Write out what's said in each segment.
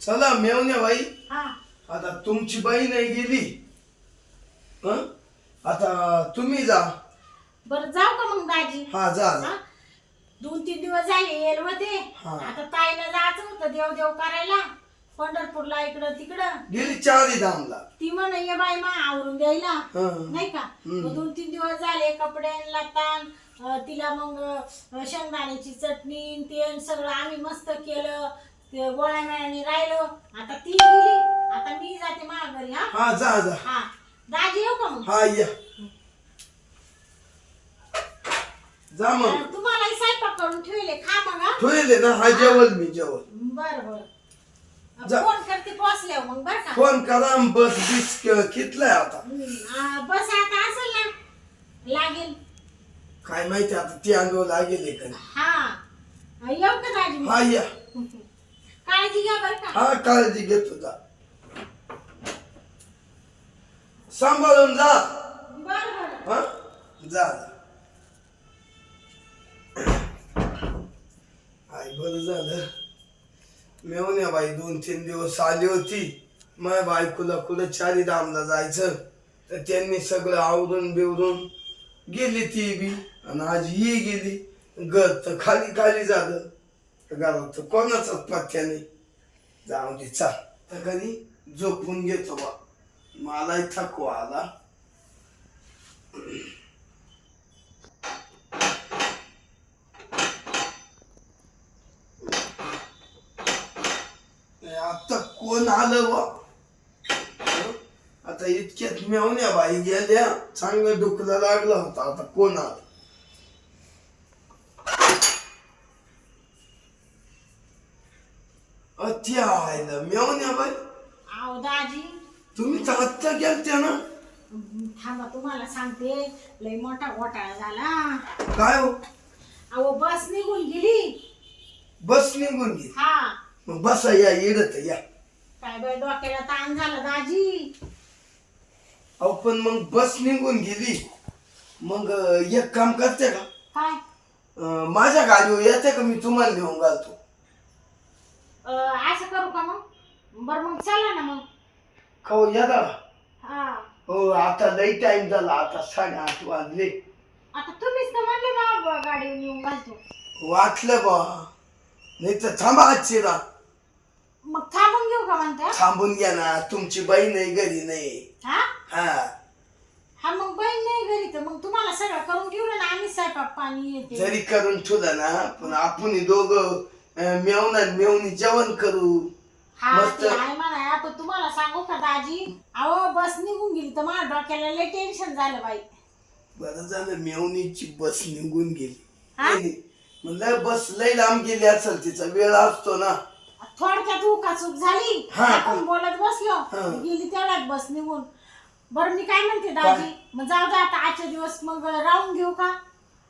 चला मेवण्या बाई. हा. आता तुमची बाई नाही गेली. हं? आता तुम्ही जा. बरं जाऊ का मग दाजी? हा जा जा. हा? दोन तीन दिवस झाले येल हा. आता ताईला जायचं होतं देव देव करायला. पंढरपूरला इकडं तिकडं. गेली चारी धामला. ती म्हण ये बाई मा आवरून द्यायला. हं. नाही का? मग दोन तीन दिवस झाले कपडे लतान अं, तिला मग अं, शेंगदाण्याची चटणी न ते न सगळं आम्ही मस्त केलं. ते गोळ्या मेळ्याने राहिलो. आता ती गेली. आता मी जाते माझ्या घरी हा? हा जा जा. हा. दाजी येऊ का मग? हा या. जा मग. अं, तुम्हालाही स्वयंपाक करून ठेवले. खा मग हा. ठेवले ना? हा जेवल मी जेवल बर बर. जा. फोन करते पोचल्यावर मग बर का? फोन करा न बस बीस कितलाय आता? हम्म, आ, बस आता असेल ना? लागेल. काय माहिती आता ती अंगावर लागेल का नाही. हा येऊ का दाजी? मग? हा या. काळजी घ्या बर का. हा काळजी घेतो जा सांभाळून जा. बर बर. हा? जा. आई बरं झालं. मेवण्या बाई दोन तीन दिवस आली होती. माझ्या बायकोला कुठं चारी धामला जायचं? तर त्यांनी सगळं आवरून बिवरून गेली ती बी. आणि आज ही गेली. घर तर खाली खाली झालं. घरात कोणाचाच पथ्या नाही. जाऊ दे चाल. तर कधी झोपून घेतो बा. मलाही थकवा आला. आता कोण आलं बा? आता इतक्यात मेवण्या बाई गेल्या चांगलं डुकला लागलं होतं. आता कोण आलं? अति आयला मेवण्या बाई. आहो दाजी. तुम्ही तर आत्ता गेलत्या ना? थांबा तुम्हाला सांगते लय मोठा घोटाळा झाला. काय हो? अहो बस निघून गेली. बस निघून गेली? हा. मग बसा या इडत या. काय बाय डोक्याला ताण झाला दाजी. अहो पण मग बस निघून गेली. मग अं, एक काम करते का? काय? अं, माझ्या गाडीवर येते का मी तुम्हाला घेऊन घालतो? अं, असं करू का मग? बर मग चला ना मग. खाऊ या हा. हो आता लई टाइम झाला. आता साडेआठ वाजले. आता तुम्हीच तर म्हणले बा गाडी येऊन घालतो. वाटलं बा. नाही तर थांबा आजची रात. मग थांबून घेऊ का म्हणता? थांबून घ्या ना. तुमची बाई नाही घरी नाही. हा? हा. हा मग बहीण नाही घरी तर मग तुम्हाला सगळं करून ठेवलं ना आम्ही स्वयंपाक पाणी येते. जरी करून ठेवलं ना पण आपण दोघ मेवना मेवणी जेवण करू. हा मस्त. ते आहे म्हणा पण तुम्हाला सांगू का दाजी? अहो बस निघून गेली तर माझ्या डोक्याला लय टेन्शन झालं बाई. बरं झालं मेवणीची बस निघून गेली. हा? नाही, नाही. म्हणलं बस लई लांब गेली असेल तिचा वेळ असतो ना. थोडक्यात उका चूक झाली. हा, आपण पण- बोलत बसलो. गेली तेवढ्यात बस निघून. बरं मी काय म्हणते दाजी? मग जाऊ दे आता आजचे दिवस मग राहून घेऊ का?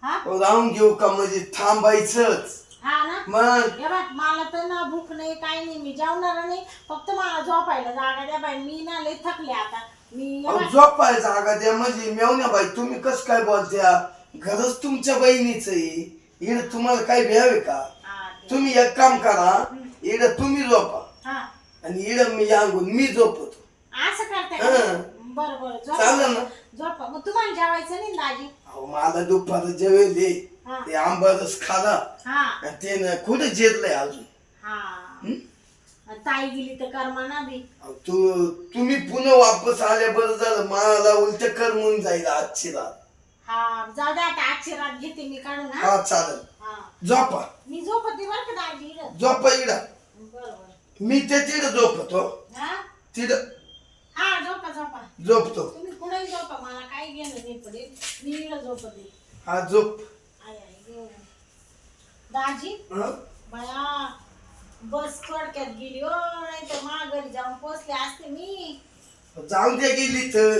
हा? राहून घेऊ का? म्हणजे थांबायचंच. हा ना? मग? हे बघ मला तर ना भूक नाही काही नाही मी जेवणार नाही. फक्त मला झोपायला जागा द्या बाई मी ना लय थकले आता. मी हे अहो, बघ, झोपाय जागा द्या म्हणजे मेवण्या बाई तुम्ही कस काय बोलत्या? घरच तुमच्या बहिणीच आहे. इकडे तुम्हाला काय भ्यावे का? हा, ते- तुम्ही एक काम करा इकडे तुम्ही झोपा. हा. आणि इकडे मी अंगून मी झोपतो. असं करते हा. बरं बरं चालेल झोपा ना. झोपा. मग तुम्हाला जेवायचं नाही ना दाजी? अहो मला दुपार जेवेले ते आंबारस खाला हा. आणि ते कुठे जिरलंय अजून. हा. हं? ताई गेली तर बी. अहो, तू तुम्ही पुन्हा वापस आले बरं झालं मला उलट करमून जाईल आजची रात. हा जाऊ दे आता आजची रात घेते मी काढून हा. हा चालेल. हा. झोपा. मी झोपते बरं का दाजी. झोपा इडा मी ते तिथं झोपतो. हा? तिथं. हा झोपा झोपा. झोपतो. तुम्ही पुढे झोपा मला काही घेणं नाही पडेल. मी इकडं झोपते. हा झोप. दाजी? बया बस थोडक्यात गेली हो नाही तर मा घरी जाऊन पोचले असते मी. जाऊन द्या गेली तर.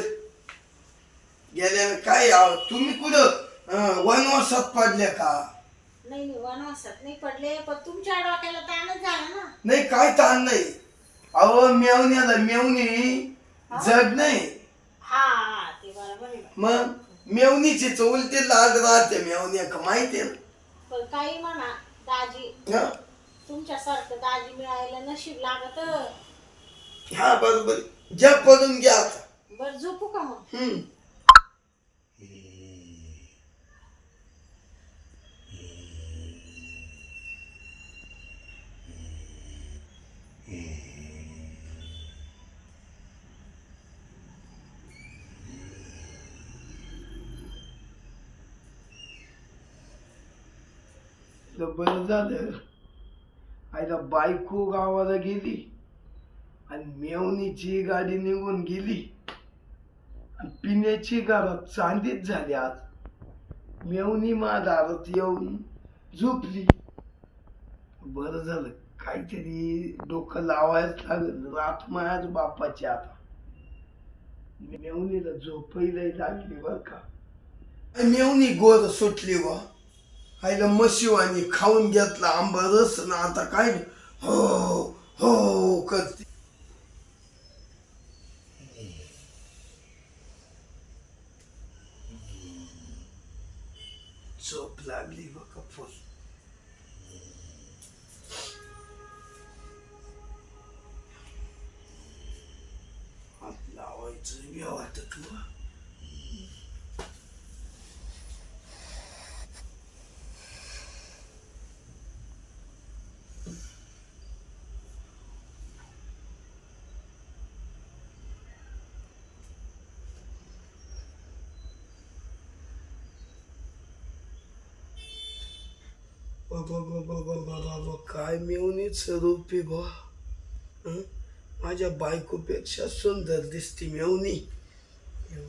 गेल्या काय आहो, तुम्ही कुठं वनवासात पडल्या का? नाही नाही वनवासात नाही पडले पण तुमच्या डोक्याला ताणच झाला ना. नाही काय ताण नाही. अहो मेवण्याला मेवणी जड नाही. हा हा ते बरोबर आहे. मग? मेवणीची उलटे लाड राहते मेवण्या का माहितीये पण काही म्हणा दाजी. हं? तुमच्यासारखं दाजी मिळायला नशीब लागत. हा बरोबर ज्या पडून घ्या आता. बर झोपू का मग? हम्म. घेतलं बरं झालं. आईला बायको गावाला गेली आणि मेवणीची गाडी निघून गेली. आणि पिण्याची घरात चांदीच झाली आज. मेवणी मा दारात येऊन झोपली. बरं झालं. काहीतरी डोकं लावायच लागलं. रात माझ्याच बापाची आता. मेवणीला झोपही लागली बर का. मेवणी गोर सुटली व. आईला मशिवानी खाऊन घेतला आंबा रस ना आता काय हो हो करते. झोप लागली बघा फुल. हात लावायचं बी वाटत तुला बाबा काय मिळूनच रूपी बा माझ्या बायकोपेक्षा सुंदर दिसती मेवणी.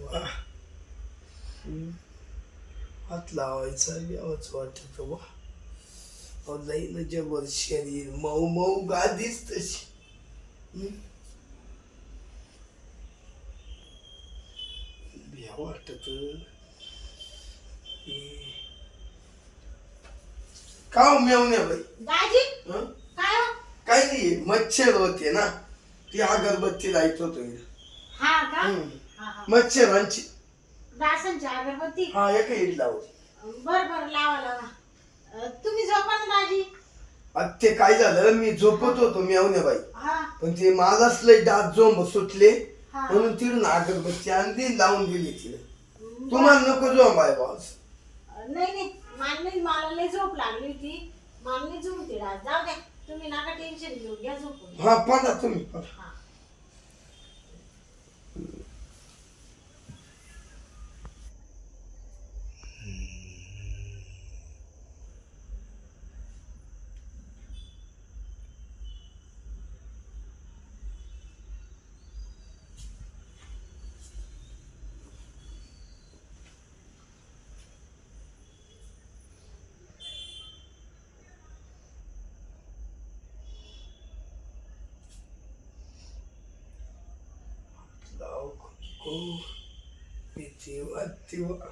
वा हात लावायचा यावंच वाटत बा लई ना जबर शरीर मऊ मऊ गादीच तशी. भ्या वाटत. का हो मेवण्या बाई? दाजी? हं? काय हो? काही नाही मच्छर होते ना. ती अगरबत्ती लाईत होतो. हा का? हं. हा, हा. मच्छरांची. दासांची अगरबत्ती? हा एक इड लावली बर बर लावा लावा. अं, तुम्ही झोपा ना दाजी. आता ते काय झालं मी झोपत होतो मेवण्या बाई. हा. पण ते माझाच लय दात जोंब सुटले. हा. म्हणून तिथून अगरबत्ती आणली लावून दिली तिला. बरं. तुम्हाला नको जोंब आहे बॉस नाही नाही. मला नाही मला लय झोप लागली होती. मला नाही झोपते राज. जाऊ द्या. तुम्ही नका टेन्शन घेऊ. घ्या झोपून. हा पडा तुम्ही पडा. हा. लाव को भीती वाटते होतं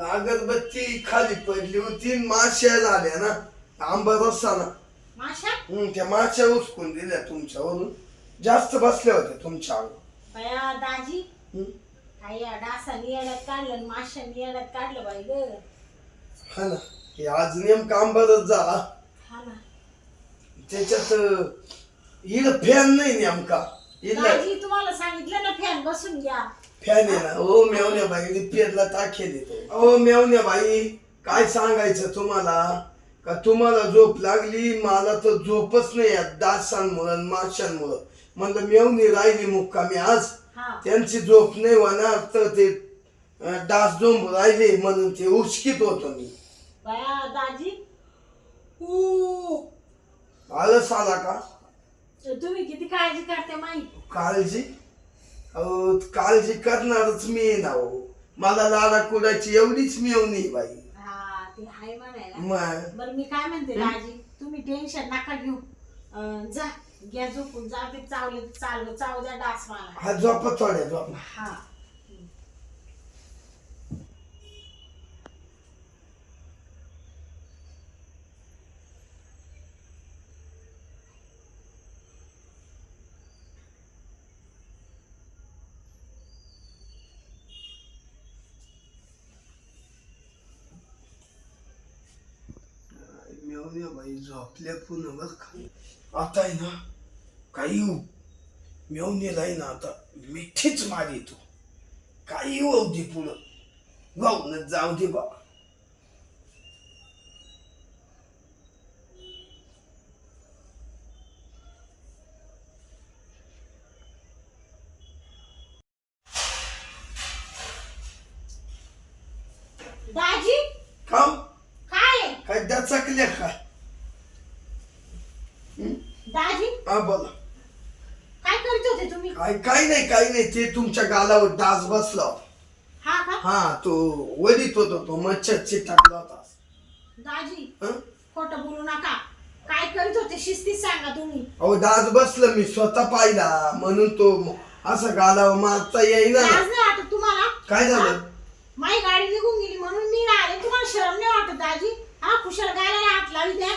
अगरबत्ती खाली पडली होती माश्या झाल्या ना. आंबा रस्सा ना. त्या माश्या उचकून दिल्या तुमच्यावरून. जास्त बसल्या होत्या तुमच्या अंगावर. बया दाजी काढलं आणि काढलं बाई ग. हा ना हे आज नेमका आंबारच झाला. हा ना. त्याच्यात इड फॅन नाही नेमका. दाजी तुम्हाला सांगितलं ना फॅन बसून घ्या. फॅन आहे ना. ओ मेवण्या बाई रिपेअरला टाके देतो. ओ मेवण्या बाई काय सांगायचं तुम्हाला? का तुम्हाला झोप लागली? मला तर झोपच नाही या डासांमुळं आणि माशांमुळं म्हणलं मेवणी राहिली मुक्कामी आज त्यांची झोप नाही होणार तर ते डास झोंब राहिले म्हणून ते उचकीत होतो मी. बया दाजी. आलंच आला का? तुम्ही किती काळजी करते माहीत काळजी? अहो काळजी करणारच मी ना हो. मला लाडा कुडाची एवढीच मिळवणी बाई. हा ते हाय म्हणायला. मग? बरं मी काय म्हणते दाजी तुम्ही टेन्शन नका घेऊ. अं, जा. घ्या झोपून जा ते चावले चाललं. चावू द्या डास मला. हा झोपा थोड्या झोपा. हा. मेवण्या बाई झोपल्या पुन्हा बर का? आता आहे ना काही येऊ मेवणीला आहे ना आता मिठीच मार येतो. काही होऊ दे पुढं. गाऊन जाऊ दे बा दाजी काम काय आहे? का दाजी हा बोला काय करत होते तुम्ही काय काही नाही काही नाही ते तुमच्या गालावर डास बसला होता. हा का हा तो वडीत होता तो मच्छर टाकला होता दाजी हं? खोटं बोलू नका काय करीत होते शिस्तीत सांगा तुम्ही अहो डास बसलं मी स्वतः पाहिला म्हणून तो असं गालावर मारता येईना लाज नाही वाटत तुम्हाला काय झालं हा? माझी गाडी निघून गेली म्हणून मी नाही आले तुम्हाला शरम नाही वाटत दाजी हा कुशल गायला लावी द्या.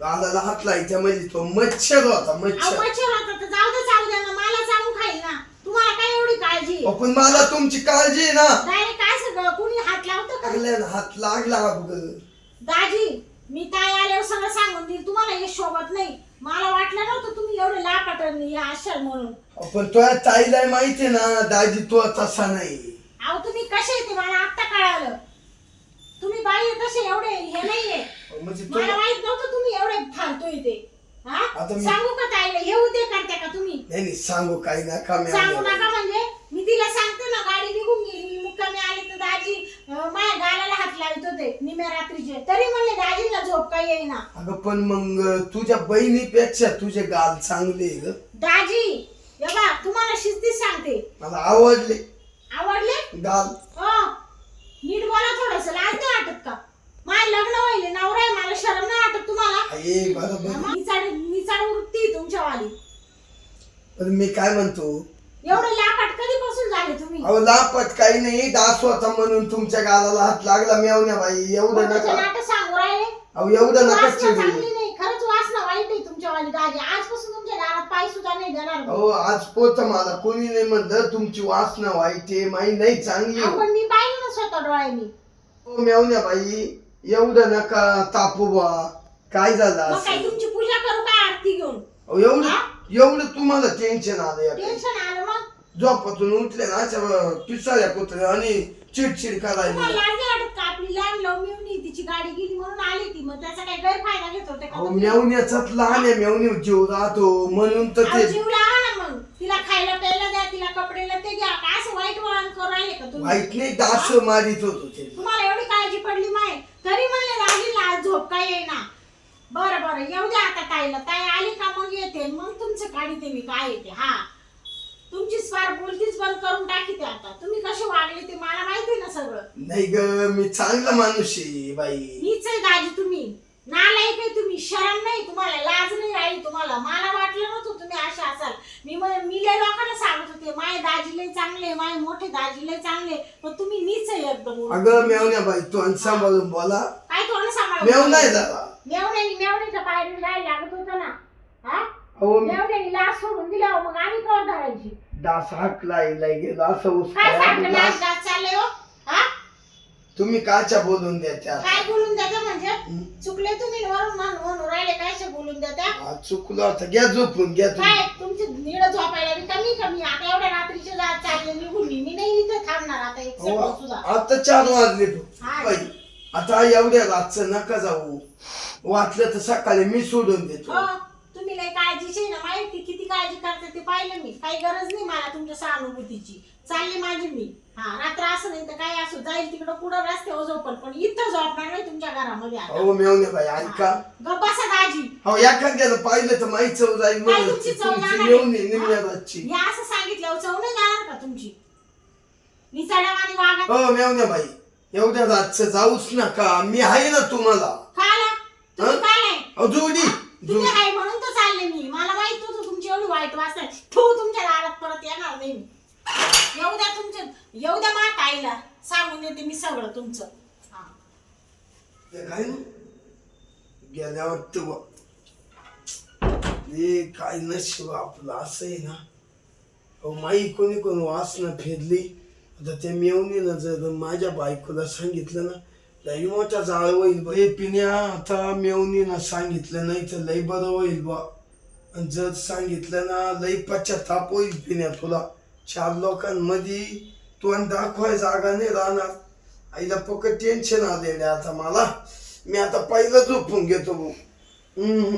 गालाला हात लायच्या म्हणजे तो मच्छर होता अहो मच्छर मच्छर होता तर जाऊ दे चालू द्या ना मला चावून खाईल ना. तुम्हाला काय एवढी काळजी अहो, पण मला तुमची काळजी आहे ना. डायरेक्ट काय सगळं? कुणी हात लावतं का? लागल्या हात लागला अगं. दाजी मी काय आल्यावर सगळं सांगून देईल. तुम्हाला हे शोभत नाही. मला वाटलं नव्हतं तुम्ही एवढे लापाट या असाल म्हणून. अहो, पण तुझ्या ताईला माहितीये ना दाजी तो तसा नाही. अहो तुम्ही कसे येते मला आत्ता कळालं. तुम्ही बाई तसे एवढे हे नाहीये. म्हणजे तो मला माहीत नव्हतं तुम्ही एवढे फालतू हा? आता मी- सांगू का ताईला? हे उद्या करते का तुम्ही? नाही नाही सांगू काही नका मी सांगू. नका म्हणजे. मी तिला सांगते ना गाडी निघून गेली. मी मुक्कामी आले तर दाजी अं, माझ्या गालाला हात लावित होते. निम्या रात्रीचे. तरी म्हणले दाजीला झोप काही येईना. अगं पण मग तुझ्या बहिणीपेक्षा तुझे गाल चांगले आहे ग दाजी हे बा तुम्हाला शिस्तीत सांगते. मला आवडले. आवडले? गाल. हो नीट बोला थोडस लाज नाही वाटत का माझं लग्न व्हायले नवरा आहे मला शरम नाही वाटत तुम्हाला ये बरोबर निचाड निचाड वृत्ती आहे तुमच्यावाली. पण मी काय म्हणतो? एवढं लापाट कधीपासून झाले तुम्ही? अहो लापत काही नाही. होता म्हणून तुमच्या गालाला हात लागला मेवण्या बाई. एवढं नका. नाटक सांगू राहिले? अहो एवढं नका वासना चिडू. चांगली नाही. खरंच वासना वाईट आहे तुमच्यावाली दाजी. आजपासून तुमच्या दारात पाय सुद्धा नाही देणार. मी. अहो आज पोत मला. कोणी नाही म्हणलं तुमची वासना वाईट आहे माई नाही चांगली. आहे. आपण मी पाहिलं ना स्वतः डोळ्यांनी. हो मेवण्या बाई एवढं नका तापू बा. काय झालं मग काय असं तुमची पूजा करू काय आरती घेऊन? अहो, एवढं एवढं तुम्हाला टेन्शन आलं या टेन्शन आलं मग? झोपातून उठले ना अशा कुत्र्या आणि चिडचिड तुम्हाला करायला लाज नाही वाटत का? आपली लहान लव मिळून तिची गाडी गेली म्हणून आली ती. मग त्याचा काय गैरफायदा घेत होते का अहो तुम्ही? मेवण्याचाच लहान आहे मेवणी जीव राहतो. म्हणून तर अहो, ते जीव लावा ना मग. तिला खायला प्यायला द्या तिला कपडेला ते घ्या. असं वाईट वळण करू राहिले का तुम्ही? वाईट नाही डास मारित होतो ते. तुम्हाला एवढी काळजी पडली माय. तरी म्हणले राहिली आज झोप काय येईना. बरं बरं. येऊ द्या आता ताईला. ताई आली का मग येते. मग तुमचं काढीते मी. काय येते हा. तुमची स्वार बोलतीच बंद करून टाकीते आता. तुम्ही कसे वागले ते मला माहिती ना सगळं. नाही ग मी चांगला माणूस आहे बाई. हीच आहे दाजी तुम्ही. नालायक आहे तुम्ही. शरम नाही. तुम्हाला लाज नाही राहिली तुम्हाला. मला वाटलं नव्हतं तुम्ही अशा असाल. मी म्हण- मी लय लोकांना सांगत होते माय दाजी लय चांगले माय मोठे दाजी लय चांगले. पण तुम्ही नीच आहे एकदम अगं मेवण्या बाई तू आणि सांभाळून बोला. काय तोंड सांभाळ मेव नाही झाला मेवण्यानी मेवण्याच्या पायरी जायला लागत होतं ना हा लाच सोडून मग आम्ही कवर धरायची. डास हाकला इला गेलो असं काय उस्का चाललंय हो? हा? तुम्ही काच्या बोलून द्या त्या काय बोलून देता म्हणजे? चुकले तुम्ही वरून म्हणून म्हणून राहिले काय बोलून देता? हा, चुकलो आता घ्या झोपून घ्या तुम्ही. काय तुमची निळ झोपायला बी कमी कमी. आता एवढ्या रात्रीचे जा- चालले निघून मी. मी नाही इथे थांबणार आता एक अहो, सेकंद सुद्धा. आता चार वाजले हा. बाई आता एवढ्या रातचं नका जाऊ. वाटलं तर सकाळी मी सोडून देतो. हो. तुम्ही लय काळजीची ना माहिती किती काळजी करते ते पाहिलं मी. काही गरज नाही मला तुमच्या सहानुभूतीची. चालली माझी मी. हा रात्र असं नाही तर काय असो जाईल तिकडं पुढं रस्त्यावर झोपल पण इथं झोपणार नाही तुमच्या घरामध्ये आता. अहो मेवणे बाई ऐका. गप्प बसा दाजी. हो एखाद्याला पाहिलं तर माही चव जाईल काय तुमची चव तुमची जाणार मेवणी आहे? निम्या? रातची मी असं सांगितलं चव नाही जाणार का तुमची? वागा हो मेवण्या बाई. एवढ्या रातचं जाऊच नका. मी आहे ना तुम्हाला. खाला तुम्ही हा? काय नाही अहो, जोडी तुम्ही जोडी आहे म्हणून तर चालले मी मला माहीत होतं तुमची एवढी वाईट वाजता ठेवू तुमच्या दारात परत येणार नाही मी. येऊ द्या तुमच्या येऊ द्या मा ताईला. सांगून देते मी सगळं तुमचं. हा. ते काय ना गेल्या वाटतं. हे काय नशीब आपलं असं आहे ना? अहो माई कोणी कोण वासना फिरली आता त्या मेवणीनं जर माझ्या बायकोला सांगितलं ना लई मोठा जाळ होईल बा. हे पिण्या आता मेवणीनं सांगितलं नाही तर लई बरं होईल बा. जर सांगितलं ना लई पश्चाताप होईल पिण्या तुला. चार लोकांमध्ये तू आणि दाखवाय जागा नाही राहणार. आईला पक टेन्शन आलेलं आता मला. मी आता पहिलं झोपून घेतो भाऊ. हम्म.